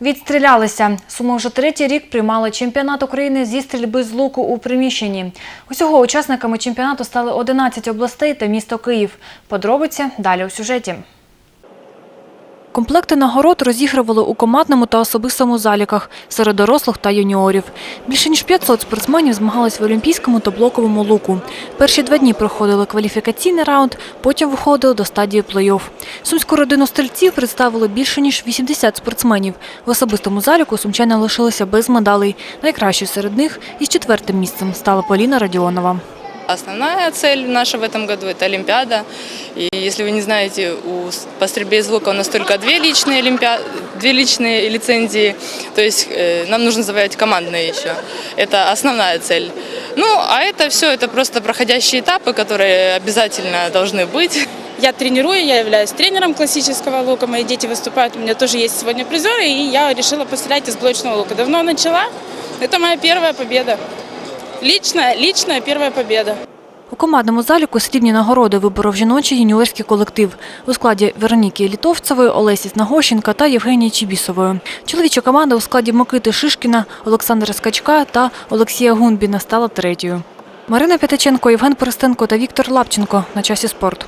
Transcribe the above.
Відстрілялися. Сума вже третій рік приймала чемпіонат України зі стрільби з луку у приміщенні. Усього учасниками чемпіонату стали 11 областей та місто Київ. Подробиці далі у сюжеті. Комплекти нагород розігрували у командному та особистому заліках серед дорослих та юніорів. Більше ніж 500 спортсменів змагались в олімпійському та блоковому луку. Перші два дні проходили кваліфікаційний раунд, потім виходили до стадії плей-офф. Сумську родину стрільців представили більше ніж 80 спортсменів. В особистому заліку сумчани лишилися без медалей. Найкращою серед них із четвертим місцем стала Поліна Радіонова. Основная цель наша в этом году – это Олимпиада. И если вы не знаете, у, по стрельбе из лука у нас только две личные, олимпиа... две личные лицензии. То есть э, нам нужно завоевать командные еще. Это основная цель. Ну, а это все, это просто проходящие этапы, которые обязательно должны быть. Я тренирую, я являюсь тренером классического лука, мои дети выступают, у меня тоже есть сегодня призеры, и я решила пострелять из блочного лука. Давно начала, это моя первая победа. Личная, личная первая победа. У командному заліку срібні нагороди виборов жіночий юніорський колектив у складі Вероніки Літовцевої, Олесі Снагощенка та Євгенії Чібісової. Чоловіча команда у складі Микити Шишкіна, Олександра Скачка та Олексія Гунбіна стала третьою. Марина П'ятиченко, Євген Перестенко та Віктор Лапченко на часі спорт.